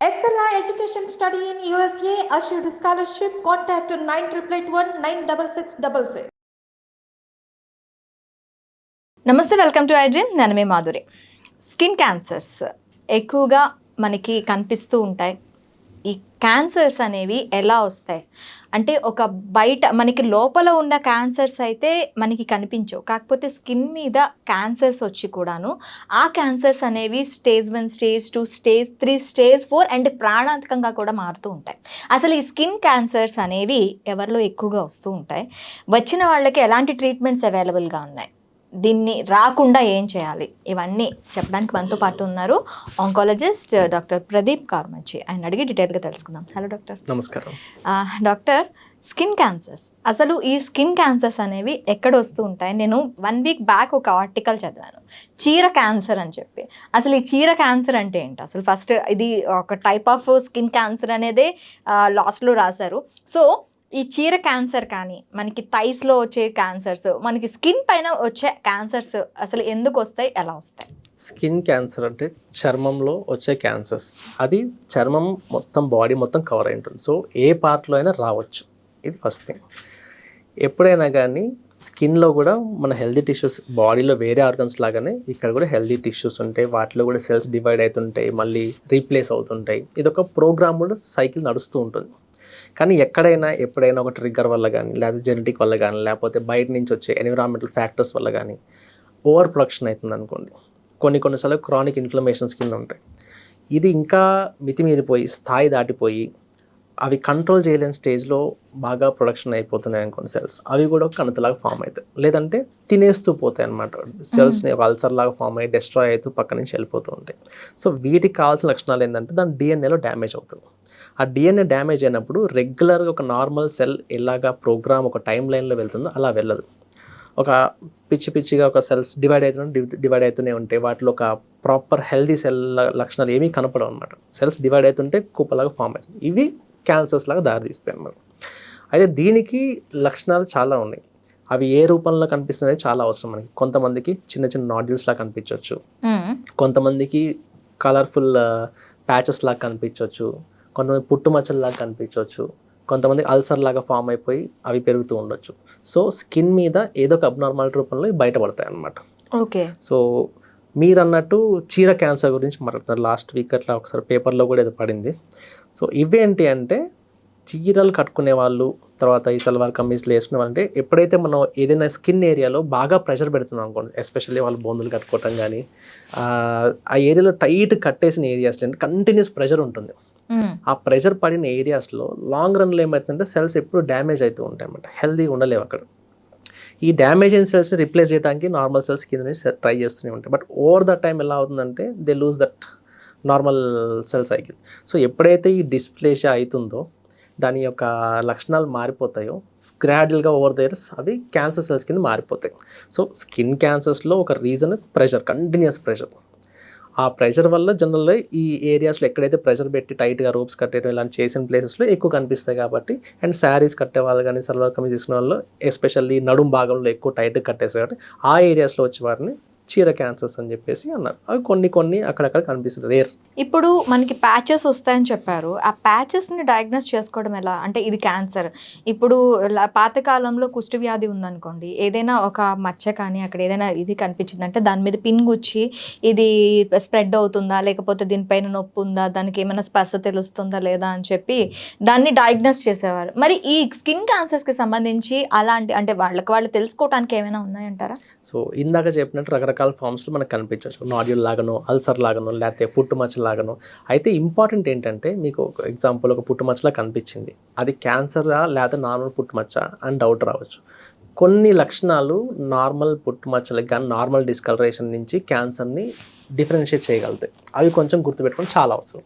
Excella Education Study in USA assured scholarship. Contact 9881 96666. నమస్తే welcome to I dream నేను మీ Madhuri skin cancers ఎక్కువగా మనకి కనిపిస్తూ ఉంటాయి ఈ క్యాన్సర్స్ అనేవి ఎలా వస్తాయి? అంటే ఒక బయట మనకి లోపల ఉన్న క్యాన్సర్స్ అయితే మనకి కనిపించవు. కాకపోతే స్కిన్ మీద క్యాన్సర్స్ వచ్చి కూడాను ఆ క్యాన్సర్స్ అనేవి stage one stage two stage three stage four and ప్రాణాంతకంగా కూడా మారుతూ ఉంటాయి. అసలు ఈ స్కిన్ క్యాన్సర్స్ అనేవి ఎవరిలో ఎక్కువగా వస్తూ ఉంటాయి? వచ్చిన వాళ్ళకి ఎలాంటి ట్రీట్మెంట్స్ అవైలబుల్గా ఉన్నాయి? దీన్ని రాకుండా ఏం చేయాలి? ఇవన్నీ చెప్పడానికి మనతో పాటు ఉన్నారు ఆంకాలజిస్ట్ డాక్టర్ ప్రదీప్ కార్మంచి. ఆయన అడిగి డీటెయిల్గా తెలుసుకుందాం. హలో డాక్టర్ నమస్కారం. డాక్టర్ స్కిన్ క్యాన్సర్స్ అసలు ఈ స్కిన్ క్యాన్సర్స్ అనేవి ఎక్కడ వస్తూ ఉంటాయి? నేను వన్ వీక్ బ్యాక్ ఒక ఆర్టికల్ చదివాను. చీర క్యాన్సర్ అని చెప్పి. అసలు ఈ చీర క్యాన్సర్ అంటే ఏంటి? అసలు ఫస్ట్ ఇది ఒక టైప్ ఆఫ్ స్కిన్ క్యాన్సర్ అనేదే లాస్ట్లో రాశారు. సో ఈ చీర క్యాన్సర్ కానీ మనకి థైస్లో వచ్చే క్యాన్సర్స్ మనకి స్కిన్ పైన వచ్చే క్యాన్సర్స్ అసలు ఎందుకు వస్తాయి? ఎలా వస్తాయి? స్కిన్ క్యాన్సర్ అంటే చర్మంలో వచ్చే క్యాన్సర్స్ అది చర్మం మొత్తం బాడీ మొత్తం కవర్ అయి ఉంటుంది. సో ఏ పార్ట్లో అయినా రావచ్చు. ఇది ఫస్ట్ థింగ్ ఎప్పుడైనా కానీ స్కిన్లో కూడా మన హెల్దీ టిష్యూస్ బాడీలో వేరే ఆర్గన్స్ లాగానే ఇక్కడ కూడా హెల్దీ టిష్యూస్ ఉంటాయి. వాటిలో కూడా సెల్స్ డివైడ్ అవుతుంటాయి. మళ్ళీ రీప్లేస్ అవుతుంటాయి. ఇది ఒక ప్రోగ్రామ్డ్ సైకిల్ నడుస్తూ ఉంటుంది. కానీ ఎక్కడైనా ఎప్పుడైనా ఒక ట్రిగ్గర్ వల్ల కానీ లేదా జెనెటిక్ వల్ల కానీ లేకపోతే బయట నుంచి వచ్చే ఎన్విరాన్మెంటల్ ఫ్యాక్టర్స్ వల్ల కానీ ఓవర్ ప్రొడక్షన్ అవుతుంది అనుకోండి. కొన్ని కొన్నిసార్లు క్రానిక్ ఇన్ఫ్లమేషన్స్ కింద ఉంటాయి. ఇది ఇంకా మితిమీరిపోయి స్థాయి దాటిపోయి అవి కంట్రోల్ చేయలేని స్టేజ్లో బాగా ప్రొడక్షన్ అయిపోతున్నాయి అనుకోండి సెల్స్ అవి కూడా ఒక కణతలాగా ఫామ్ అవుతాయి. లేదంటే తినేస్తూ పోతాయి అనమాట సెల్స్ని అల్సర్ లాగా ఫామ్ అయ్యి డిస్ట్రాయ్ అవుతూ పక్క నుంచి వెళ్ళిపోతూ ఉంటాయి. సో వీటికి కావాల్సిన లక్షణాలు ఏంటంటే దాని డిఎన్ఏలో డ్యామేజ్ అవుతుంది. ఆ డిఎన్ఏ డ్యామేజ్ అయినప్పుడు రెగ్యులర్గా ఒక నార్మల్ సెల్ ఎలాగా ప్రోగ్రామ్ ఒక టైం లైన్లో వెళ్తుందో అలా వెళ్ళదు. ఒక పిచ్చి పిచ్చిగా ఒక సెల్స్ డివైడ్ అవుతూనే డివైడ్ అవుతూనే ఉంటాయి వాటిలో ఒక ప్రాపర్ హెల్దీ సెల్ లక్షణాలు ఏమీ కనపడవు అనమాట సెల్స్ డివైడ్ అవుతుంటే కుప్పలాగా ఫామ్ అవుతుంది. ఇవి క్యాన్సర్స్ లాగా దారితీస్తాయి అన్నమాట. అయితే దీనికి లక్షణాలు చాలా ఉన్నాయి. అవి ఏ రూపంలో కనిపిస్తున్నాయి చాలా అవసరం మనకి. కొంతమందికి చిన్న చిన్న నాడ్యూల్స్ లాగా కనిపించవచ్చు. కొంతమందికి కలర్ఫుల్ ప్యాచెస్ లాగా కనిపించవచ్చు. కొంతమంది పుట్టుమచ్చల్లాగా కనిపించవచ్చు. కొంతమంది అల్సర్ లాగా ఫామ్ అయిపోయి అవి పెరుగుతూ ఉండొచ్చు. సో స్కిన్ మీద ఏదో ఒక అబ్నార్మాలిటీ రూపంలో బయటపడతాయి అన్నమాట ఓకే. సో మీరు అన్నట్టు చీర క్యాన్సర్ గురించి మాట్లాడుతున్నారు. లాస్ట్ వీక్ అట్లా ఒకసారి పేపర్లో కూడా ఏదో పడింది. సో ఇవేంటి అంటే చీరలు కట్టుకునే వాళ్ళు తర్వాత ఈ సల్వార్ కమీజ్లు వేసుకునే వాళ్ళు అంటే ఎప్పుడైతే మనం ఏదైనా స్కిన్ ఏరియాలో బాగా ప్రెషర్ పెడుతున్నాం అనుకోండి ఎస్పెషల్లీ వాళ్ళు బొందులు కట్టుకోవటం కానీ ఆ ఏరియాలో టైట్ కట్టేసిన ఏరియాస్ అంటే కంటిన్యూస్ ప్రెషర్ ఉంటుంది. ఆ ప్రెషర్ పడిన ఏరియాస్లో లాంగ్ రన్లో ఏమవుతుందంటే సెల్స్ ఎప్పుడు డ్యామేజ్ అవుతూ ఉంటాయి అన్నమాట హెల్దీగా ఉండలేవు అక్కడ. ఈ డ్యామేజ్ అయిన సెల్స్ని రిప్లేస్ చేయడానికి నార్మల్ సెల్స్ కింద ట్రై చేస్తూనే ఉంటాయి. బట్ ఓవర్ ద టైం ఎలా అవుతుందంటే they lose that normal cell cycle. So ఎప్పుడైతే ఈ డిస్ప్లేషియా అవుతుందో దాని యొక్క లక్షణాలు మారిపోతాయో గ్రాడ్యువల్గా ఓవర్ ద ఇయర్స్ అవి క్యాన్సర్ సెల్స్ కింద మారిపోతాయి. సో స్కిన్ క్యాన్సర్స్లో ఒక రీజన్ ప్రెషర్ కంటిన్యూస్ ప్రెషర్. ఆ ప్రెషర్ వల్ల జనరల్గా ఈ ఏరియాస్లో ఎక్కడైతే ప్రెషర్ పెట్టి టైట్గా రూప్స్ కట్టేయడం ఇలాంటి చేసిన ప్లేసెస్లో ఎక్కువ కనిపిస్తాయి కాబట్టి అండ్ శారీస్ కట్టే వాళ్ళు కానీ సల్వార్ కమీజ్ తీసుకునే వాళ్ళు ఎస్పెషల్లీ నడుం భాగంలో ఎక్కువ టైట్గా కట్టేస్తారు కాబట్టి ఆ ఏరియాస్లో వచ్చే వారిని చీర క్యాన్సర్స్ అని చెప్పేసి అన్నారు. అవి కొన్ని కొన్ని అక్కడక్కడ కనిపిస్తుంది. రేర్. ఇప్పుడు మనకి ప్యాచెస్ వస్తాయని చెప్పారు. ఆ ప్యాచెస్ని డయాగ్నోస్ చేసుకోవడం ఎలా? అంటే ఇది క్యాన్సర్. ఇప్పుడు పాతకాలంలో కుష్టి వ్యాధి ఉందనుకోండి. ఏదైనా ఒక మచ్చ కానీ అక్కడ ఏదైనా ఇది కనిపించిందంటే దాని మీద పిన్ గుచ్చి ఇది స్ప్రెడ్ అవుతుందా? లేకపోతే దీనిపైన నొప్పి ఉందా? దానికి ఏమైనా స్పర్శ తెలుస్తుందా లేదా అని చెప్పి దాన్ని డయాగ్నోస్ చేసేవారు. మరి ఈ స్కిన్ క్యాన్సర్స్కి సంబంధించి అలాంటి అంటే వాళ్ళకి వాళ్ళు తెలుసుకోవడానికి ఏమైనా ఉన్నాయంటారా? సో ఇందాక చెప్పినట్టు రకరకాల ఫామ్స్లో మనకు కనిపించవచ్చు. నాడ్యూల్ లాగానో అల్సర్ లాగానో లేకపోతే పుట్టుమచ్చ లాగానో. అయితే ఇంపార్టెంట్ ఏంటంటే మీకు ఒక ఎగ్జాంపుల్ ఒక పుట్టుమచ్చలా కనిపించింది. అది క్యాన్సరా లేదా నార్మల్ పుట్టుమచ్చ అని డౌట్ రావచ్చు. కొన్ని లక్షణాలు నార్మల్ పుట్టుమచ్చలకి కానీ నార్మల్ డిస్కలరేషన్ నుంచి క్యాన్సర్ని డిఫరెన్షియేట్ చేయగలుగుతాయి. అవి కొంచెం గుర్తుపెట్టుకోవడం చాలా అవసరం.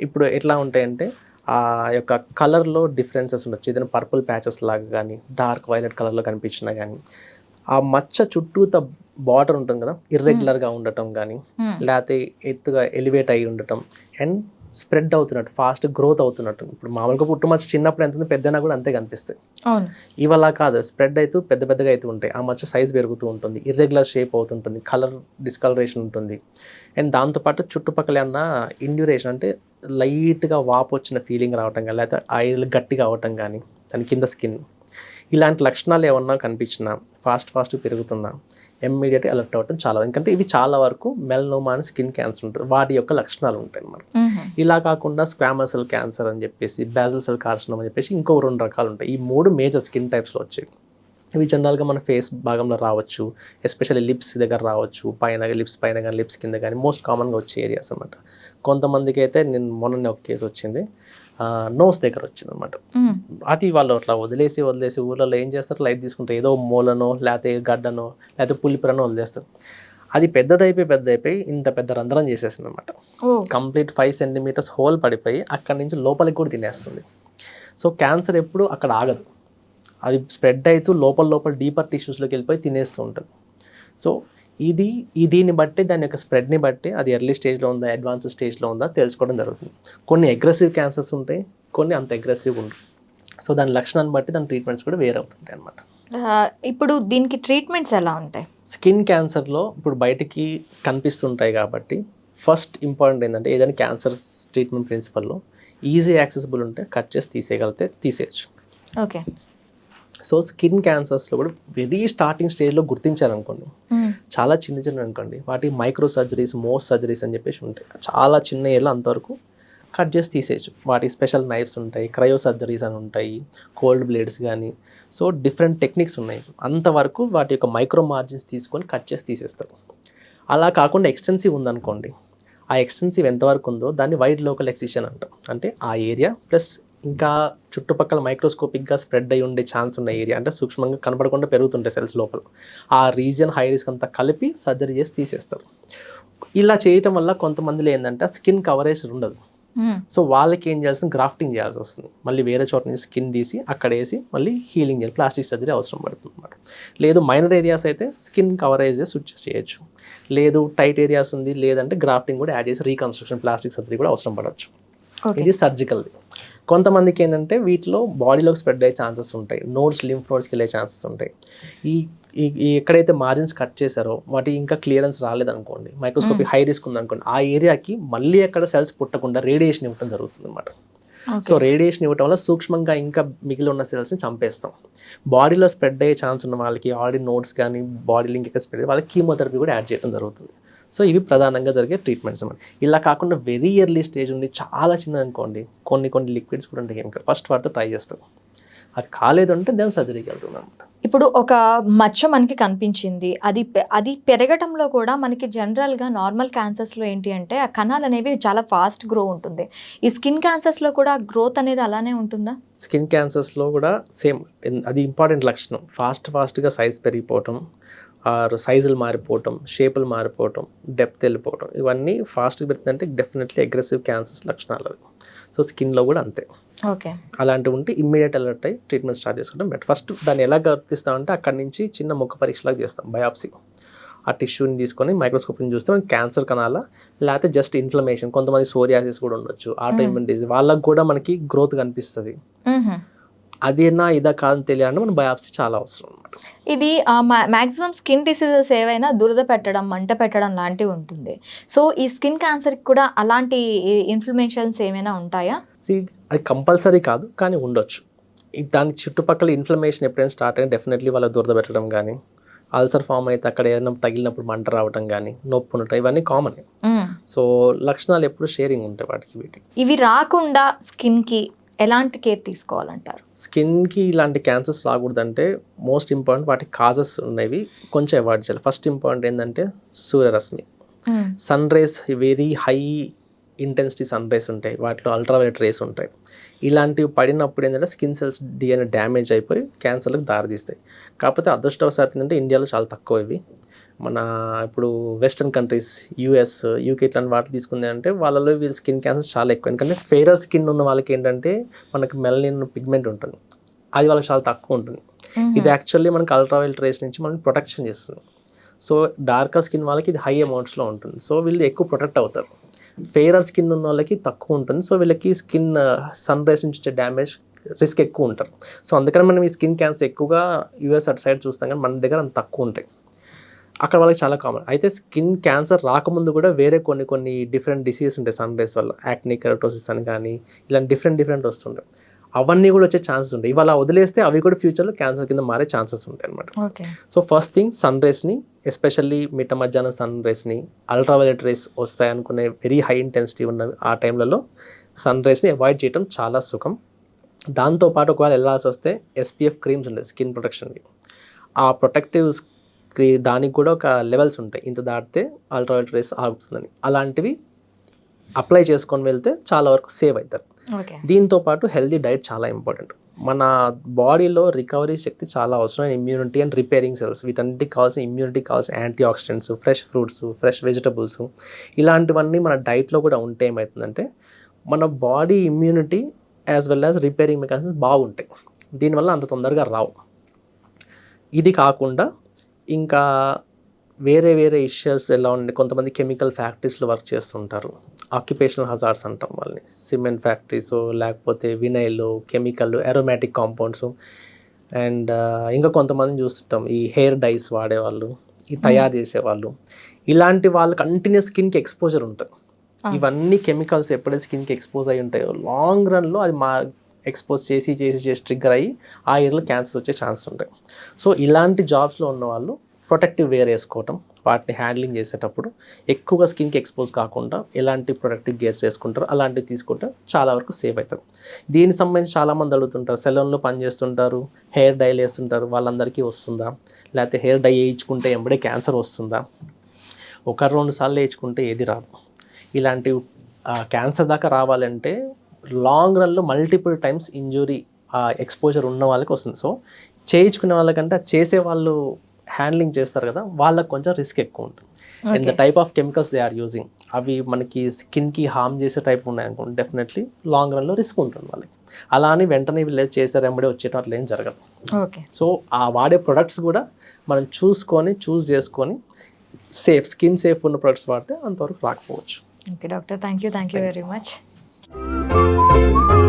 ఇప్పుడు ఎట్లా ఉంటాయంటే ఆ యొక్క కలర్లో డిఫరెన్సెస్ ఉండొచ్చు. ఏదైనా పర్పుల్ ప్యాచెస్ లాగా కానీ డార్క్ వైలెట్ కలర్లో కనిపించినా కానీ ఆ మచ్చ చుట్టూత బార్డర్ ఉంటుంది కదా ఇర్రెగ్యులర్గా ఉండటం కానీ లేకపోతే ఎత్తుగా ఎలివేట్ అయి ఉండటం అండ్ స్ప్రెడ్ అవుతున్నట్టు ఫాస్ట్ గ్రోత్ అవుతున్నట్టు. ఇప్పుడు మామూలుగా పుట్టుమచ్చ చిన్నప్పుడు ఎంత పెద్దనా కూడా అంతే కనిపిస్తాయి. అవును. ఇవి అలా కాదు స్ప్రెడ్ అవుతూ పెద్ద పెద్దగా అవుతూ ఉంటాయి. ఆ మచ్చ సైజ్ పెరుగుతూ ఉంటుంది ఇర్రెగ్యులర్ షేప్ అవుతుంటుంది కలర్ డిస్కలరేషన్ ఉంటుంది. అండ్ దాంతోపాటు చుట్టుపక్కల ఏమన్నా ఇండ్యూరేషన్ అంటే లైట్గా వాపు వచ్చిన ఫీలింగ్ రావటం కానీ లేకపోతే ఆయిల్ గట్టిగా అవటం కానీ దాని కింద స్కిన్ ఇలాంటి లక్షణాలు ఏమన్నా కనిపించినా ఫాస్ట్ ఫాస్ట్ పెరుగుతున్నా ఇమ్మీడియట్ అలర్ట్ అవ్వటం చాలా ఎందుకంటే ఇవి చాలా వరకు మెల్నోమా అని స్కిన్ క్యాన్సర్ ఉంటుంది. వాటి యొక్క లక్షణాలు ఉంటాయి అన్నమాట. ఇలా కాకుండా స్క్వామర్ సెల్ క్యాన్సర్ అని చెప్పేసి బ్యాజల్ సెల్ కార్సినోమ్ అని చెప్పేసి ఇంకో రెండు రకాలు ఉంటాయి. ఈ మూడు మేజర్ స్కిన్ టైప్స్లో వచ్చాయి ఇవి జనరల్గా మన ఫేస్ భాగంలో రావచ్చు. ఎస్పెషల్లీ లిప్స్ దగ్గర రావచ్చు. పైన లిప్స్ పైన కానీ లిప్స్ కింద కానీ మోస్ట్ కామన్గా వచ్చే ఏరియాస్ అనమాట కొంతమందికి అయితే నేను మొన్ననే ఒక కేసు వచ్చింది. నోస్ దగ్గర వచ్చింది అనమాట అది వాళ్ళు అట్లా వదిలేసి వదిలేసి ఊళ్ళలో ఏం చేస్తారు? లైట్ తీసుకుంటారు. ఏదో మూలనో లేకపోతే గడ్డనో లేకపోతే పులిపురనో వదిలేస్తారు. అది పెద్దదైపోయి పెద్ద అయిపోయి ఇంత పెద్ద రంధ్రం చేసేసింది అనమాట కంప్లీట్ ఫైవ్ సెంటీమీటర్స్ హోల్ పడిపోయి అక్కడి నుంచి లోపలికి కూడా తినేస్తుంది. సో క్యాన్సర్ ఎప్పుడు అక్కడ ఆగదు. అది స్ప్రెడ్ అవుతూ లోపల లోపల డీపర్ టిష్యూస్లోకి వెళ్ళిపోయి తినేస్తూ ఉంటుంది. సో ఇది ఈ దీన్ని బట్టి దాని యొక్క స్ప్రెడ్ని బట్టి అది ఎర్లీ స్టేజ్లో ఉందా అడ్వాన్స్ స్టేజ్లో ఉందా తెలుసుకోవడం జరుగుతుంది. కొన్ని అగ్రెసివ్ క్యాన్సర్స్ ఉంటాయి కొన్ని అంత అగ్రెసివ్ ఉండవు. సో దాని లక్షణాన్ని బట్టి దాని ట్రీట్మెంట్స్ కూడా వేరే అవుతుంటాయి అనమాట ఇప్పుడు దీనికి ట్రీట్మెంట్స్ ఎలా ఉంటాయి? స్కిన్ క్యాన్సర్లో ఇప్పుడు బయటికి కనిపిస్తుంటాయి కాబట్టి ఫస్ట్ ఇంపార్టెంట్ ఏంటంటే ఏదైనా క్యాన్సర్ ట్రీట్మెంట్ ప్రిన్సిపల్లో ఈజీ యాక్సెసిబుల్ ఉంటే కట్ చేసి తీసేయగలిగితే తీసేయచ్చు. ఓకే. సో స్కిన్ క్యాన్సర్స్లో కూడా వెరీ స్టార్టింగ్ స్టేజ్లో గుర్తించారనుకోండి. చాలా చిన్న చిన్న అనుకోండి. వాటి మైక్రో సర్జరీస్ మోస్ట్ సర్జరీస్ అని చెప్పేసి ఉంటాయి. చాలా చిన్న ఏళ్ళు అంతవరకు కట్ చేసి తీసేయచ్చు. వాటి స్పెషల్ నైఫ్స్ ఉంటాయి క్రయో సర్జరీస్ అని ఉంటాయి కోల్డ్ బ్లేడ్స్ కానీ. సో డిఫరెంట్ టెక్నిక్స్ ఉన్నాయి. అంతవరకు వాటి యొక్క మైక్రో మార్జిన్స్ తీసుకొని కట్ చేసి తీసేస్తారు. అలా కాకుండా ఎక్స్టెన్సివ్ ఉందనుకోండి. ఆ ఎక్స్టెన్సివ్ ఎంతవరకు ఉందో దాన్ని వైడ్ లోకల్ ఎక్సిషన్ అంటాం. అంటే ఆ ఏరియా ప్లస్ ఇంకా చుట్టుపక్కల మైక్రోస్కోపిక్గా స్ప్రెడ్ అయి ఉండే ఛాన్స్ ఉన్న ఏరియా అంటే సూక్ష్మంగా కనపడకుండా పెరుగుతుంటాయి సెల్స్ లోపల. ఆ రీజియన్ హై రిస్క్ అంతా కలిపి సర్జరీ చేసి తీసేస్తారు. ఇలా చేయటం వల్ల కొంతమందిలో ఏంటంటే స్కిన్ కవరేజ్ ఉండదు. సో వాళ్ళకి ఏం చేయాల్సిన గ్రాఫ్టింగ్ చేయాల్సి వస్తుంది. మళ్ళీ వేరే చోట నుంచి స్కిన్ తీసి అక్కడ వేసి మళ్ళీ హీలింగ్ చేయాలి ప్లాస్టిక్ సర్జరీ అవసరం పడుతుంది అనమాట లేదు మైనర్ ఏరియాస్ అయితే స్కిన్ కవరేజ్ స్విచ్ చేయొచ్చు. లేదు టైట్ ఏరియాస్ ఉంది లేదంటే గ్రాఫ్టింగ్ కూడా యాడ్ చేసి రీకన్స్ట్రక్షన్ ప్లాస్టిక్ సర్జరీ కూడా అవసరం పడవచ్చు ఇది సర్జికల్ది. కొంతమందికి ఏంటంటే వీటిలో బాడీలోకి స్ప్రెడ్ అయ్యే ఛాన్సెస్ ఉంటాయి. నోడ్స్ లింఫ్ నోడ్స్కి వెళ్ళే ఛాన్సెస్ ఉంటాయి. ఈ ఈ- ఎక్కడైతే మార్జిన్స్ కట్ చేశారో వాటి ఇంకా క్లియరెన్స్ రాలేదనుకోండి మైక్రోస్కోపిక్ హై రిస్క్ ఉందనుకోండి ఆ ఏరియాకి మళ్ళీ అక్కడ సెల్స్ పుట్టకుండా రేడియేషన్ ఇవ్వడం జరుగుతుంది అనమాట సో రేడియేషన్ ఇవ్వటం వల్ల సూక్ష్మంగా ఇంకా మిగిలి ఉన్న సెల్స్ని చంపేస్తాం. బాడీలో స్ప్రెడ్ అయ్యే ఛాన్స్ ఉన్న వాళ్ళకి ఆల్రెడీ నోట్స్ కానీ బాడీలో ఇంకా స్ప్రెడ్ వాళ్ళకి కీమోథెరపీ కూడా యాడ్ చేయడం జరుగుతుంది. సో ఇవి ప్రధానంగా జరిగే ట్రీట్మెంట్స్ అన్నమాట. ఇలా కాకుండా వెరీ ఎర్లీ స్టేజ్ ఉంది చాలా చిన్న అనుకోండి కొన్ని కొన్ని లిక్విడ్స్ కూడా ఉంటాయి. కెమికల్ ఫస్ట్ వాటితో ట్రై చేస్తాం. అది కాలేదు అంటే దాని సర్జరీకి వెళ్తుంది అనమాట ఇప్పుడు ఒక మచ్చ మనకి కనిపించింది. అది అది పెరగటంలో కూడా మనకి జనరల్గా నార్మల్ క్యాన్సర్స్లో ఏంటి అంటే ఆ కణాలు అనేవి చాలా ఫాస్ట్ గ్రో ఉంటుంది. ఈ స్కిన్ క్యాన్సర్స్లో కూడా గ్రోత్ అనేది అలానే ఉంటుందా? స్కిన్ క్యాన్సర్స్లో కూడా సేమ్ అది ఇంపార్టెంట్ లక్షణం. ఫాస్ట్ ఫాస్ట్గా సైజ్ పెరిగిపోవటం. ఆర్ సైజులు మారిపోవటం షేపులు మారిపోవటం డెప్త్ వెళ్ళిపోవటం ఇవన్నీ ఫాస్ట్గా పెరుగుతుందంటే డెఫినెట్లీ అగ్రెసివ్ క్యాన్సర్స్ లక్షణాలు అవి. సో స్కిన్లో కూడా అంతే. ఓకే అలాంటివి ఉంటే ఇమ్మీడియట్ అలర్ట్ అయ్యి ట్రీట్మెంట్ స్టార్ట్ చేసుకుంటాం బట్ ఫస్ట్ దాన్ని ఎలా గుర్తిస్తామంటే అక్కడి నుంచి చిన్న ముఖ పరీక్షలాగా చేస్తాం బయాప్సీ ఆ టిష్యూని తీసుకొని మైక్రోస్కోప్ని చూస్తే మనకి క్యాన్సర్ కనాలా లేకపోతే జస్ట్ ఇన్ఫ్లమేషన్ కొంతమంది సోరియాసిస్ కూడా ఉండొచ్చు ఆటో ఇమ్యూన్ డిజీజ్ వాళ్ళకి కూడా మనకి గ్రోత్ కనిపిస్తుంది. అదేనా ఇదా కాదని తెలియాలంటే మన బయాప్సీ చాలా అవసరం అనమాట ఇది మ్యాక్సిమం స్కిన్ డిసీజెస్ ఏవైనా దురద పెట్టడం మంట పెట్టడం లాంటివి ఉంటుంది. సో ఈ స్కిన్ క్యాన్సర్కి కూడా అలాంటి ఇన్ఫ్లమేషన్స్ ఏమైనా ఉంటాయా? అది కంపల్సరీ కాదు కానీ ఉండొచ్చు. దాని చుట్టుపక్కల ఇన్ఫ్లమేషన్ ఎప్పుడైనా స్టార్ట్ అయినా డెఫినెట్లీ వాళ్ళ దురద పెట్టడం కానీ అల్సర్ ఫామ్ అయితే అక్కడ ఏదైనా తగిలినప్పుడు మంట రావడం కానీ నొప్పి ఉండటం ఇవన్నీ కామన్. సో లక్షణాలు ఎప్పుడు షేరింగ్ ఉంటాయి వాటికి వీటికి. ఇవి రాకుండా స్కిన్కి ఎలాంటి కేర్ తీసుకోవాలంటారు? స్కిన్కి ఇలాంటి క్యాన్సర్స్ రాకూడదంటే మోస్ట్ ఇంపార్టెంట్ వాటికి కాజెస్ ఉన్నవి కొంచెం అవాయిడ్ చేయాలి. ఫస్ట్ ఇంపార్టెంట్ ఏంటంటే సూర్యరశ్మి. Sun rays very high intensity sun rays ఉంటాయి. వాటిలో అల్ట్రావైలెట్ రేస్ ఉంటాయి. ఇలాంటివి పడినప్పుడు ఏంటంటే స్కిన్ సెల్స్ డిఎన్ఏ డ్యామేజ్ అయిపోయి క్యాన్సర్లకు దారితీస్తాయి. కాకపోతే అదృష్టవశాత్తు ఏంటంటే ఇండియాలో చాలా తక్కువ ఇవి. మన ఇప్పుడు వెస్ట్రన్ కంట్రీస్ యూఎస్ యూకే ఇట్లాంటి వాటిని తీసుకుంది అంటే వాళ్ళలో వీళ్ళ స్కిన్ క్యాన్సర్స్ చాలా ఎక్కువ. ఎందుకంటే ఫెయిరర్ స్కిన్ ఉన్న వాళ్ళకి ఏంటంటే మనకి మెలనిన్ పిగ్మెంట్ ఉంటుంది. అది వాళ్ళకి చాలా తక్కువ ఉంటుంది. ఇది యాక్చువల్లీ మనకి అల్ట్రావైలెట్ రేస్ నుంచి మనకి ప్రొటెక్షన్ చేస్తుంది. సో డార్కర్ స్కిన్ వాళ్ళకి ఇది హై అమౌంట్స్లో ఉంటుంది. సో వీళ్ళు ఎక్కువ ప్రొటెక్ట్ అవుతారు. ఫెయిరర్ స్కిన్ ఉన్న వాళ్ళకి తక్కువ ఉంటుంది. సో వీళ్ళకి స్కిన్ సన్ రైస్ నుంచి వచ్చే డ్యామేజ్ రిస్క్ ఎక్కువ ఉంటారు సో అందుకని మనం ఈ స్కిన్ క్యాన్సర్ ఎక్కువగా యూఎస్ అటు సైడ్ చూస్తాం కానీ మన దగ్గర అంత తక్కువ ఉంటాయి. అక్కడ వాళ్ళకి చాలా కామన్ అయితే స్కిన్ క్యాన్సర్ రాకముందు కూడా వేరే కొన్ని కొన్ని డిఫరెంట్ డిసీజెస్ ఉంటాయి సన్ రైస్ వల్ల. యాక్ని కెరటోసిస్ అని కానీ ఇలాంటి డిఫరెంట్ డిఫరెంట్ వస్తుంటాయి అవన్నీ కూడా వచ్చే ఛాన్సెస్ ఉంటాయి ఇవాళ వదిలేస్తే అవి కూడా ఫ్యూచర్లో క్యాన్సర్ కింద మారే ఛాన్సెస్ ఉంటాయి అనమాట okay so first thing sun రేస్ని especially మిట్ట మధ్యాహ్నం సన్ రేస్ని అల్ట్రావైలెట్ రేస్ వస్తాయి అనుకునే వెరీ హై ఇంటెన్సిటీ ఉన్న ఆ టైంలలో సన్ రేస్ని అవాయిడ్ చేయడం చాలా సుఖం. దాంతోపాటు ఒకవేళ వెళ్ళాల్సి వస్తే ఎస్పీఎఫ్ క్రీమ్స్ ఉంటాయి స్కిన్ ప్రొటెక్షన్కి ఆ ప్రొటెక్టివ్ దానికి కూడా ఒక లెవెల్స్ ఉంటాయి. ఇంత దాటితే అల్ట్రావైలెట్ రేస్ ఆగుతుందని. అలాంటివి అప్లై చేసుకొని వెళ్తే చాలా వరకు సేవ్ అవుతారు దీంతో పాటు హెల్దీ డైట్ చాలా ఇంపార్టెంట్. మన బాడీలో రికవరీ శక్తి చాలా అవసరం ఇమ్యూనిటీ అండ్ రిపేరింగ్ సెల్స్. వీటన్నిటికి కావాల్సిన ఇమ్యూనిటీ కావాల్సిన antioxidants fresh fruits fresh vegetables ఇలాంటివన్నీ మన డైట్లో కూడా ఉంటే ఏమవుతుందంటే మన body immunity as well as repairing mechanisms బాగుంటాయి. దీనివల్ల అంత తొందరగా రావు. ఇది కాకుండా ఇంకా వేరే వేరే ఇష్యూస్ ఎలా ఉండే కొంతమంది కెమికల్ ఫ్యాక్టరీస్లో వర్క్ చేస్తుంటారు. ఆక్యుపేషనల్ హజార్డ్స్ అంటాం వాళ్ళని. సిమెంట్ ఫ్యాక్టరీస్ లేకపోతే vinyl chemical aromatic compounds and ఇంకా కొంతమంది చూస్తుంటాం. ఈ హెయిర్ డైస్ వాడేవాళ్ళు ఈ తయారు చేసేవాళ్ళు. ఇలాంటి వాళ్ళు కంటిన్యూస్ స్కిన్కి ఎక్స్పోజర్ ఉంటుంది. ఇవన్నీ కెమికల్స్ ఎప్పుడైతే స్కిన్కి ఎక్స్పోజ్ అయి ఉంటాయో లాంగ్ రన్లో అది మా ఎక్స్పోజ్ చేసి చేసి చేసి ట్రిగ్గర్ అయ్యి ఆ ఇయర్లో క్యాన్సర్ వచ్చే ఛాన్స్ ఉంటాయి. సో ఇలాంటి జాబ్స్లో ఉన్న వాళ్ళు ప్రొటెక్టివ్ వేర్ వేసుకోవటం వాటిని హ్యాండ్లింగ్ చేసేటప్పుడు ఎక్కువగా స్కిన్కి ఎక్స్పోజ్ కాకుండా ఎలాంటి ప్రొడక్టివ్ గేర్స్ వేసుకుంటారు అలాంటివి తీసుకుంటే చాలా వరకు సేవ్ అవుతుంది దీనికి సంబంధించి చాలామంది అడుగుతుంటారు సెలూన్లో పనిచేస్తుంటారు హెయిర్ డైల్ వేస్తుంటారు వాళ్ళందరికీ వస్తుందా? లేకపోతే హెయిర్ డై వేయించుకుంటే ఎంబడే క్యాన్సర్ వస్తుందా? ఒక రెండు సార్లు వేయించుకుంటే ఏది రాదు. ఇలాంటి క్యాన్సర్ దాకా రావాలంటే లాంగ్ రన్లో మల్టిపుల్ టైమ్స్ ఇంజురీ ఎక్స్పోజర్ ఉన్న వాళ్ళకి వస్తుంది. సో చేయించుకునే వాళ్ళకంటే చేసే వాళ్ళు హ్యాండ్లింగ్ చేస్తారు కదా వాళ్ళకి కొంచెం రిస్క్ ఎక్కువ ఉంటుంది. And the type of chemicals they are using అవి మనకి స్కిన్కి హార్మ్ చేసే టైప్ ఉన్నాయనుకోండి డెఫినెట్లీ లాంగ్ రన్లో రిస్క్ ఉంటుంది వాళ్ళకి. అలా అని వెంటనే వీళ్ళు చేసారు వెంబడే వచ్చేటం అట్లా ఏం జరగదు. ఓకే. సో ఆ వాడే ప్రొడక్ట్స్ కూడా మనం చూసుకొని చూస్ చేసుకొని సేఫ్ స్కిన్ సేఫ్ ఉన్న ప్రొడక్ట్స్ వాడితే అంతవరకు రాకపోవచ్చు. Okay doctor. Thank you thank you very much. thank you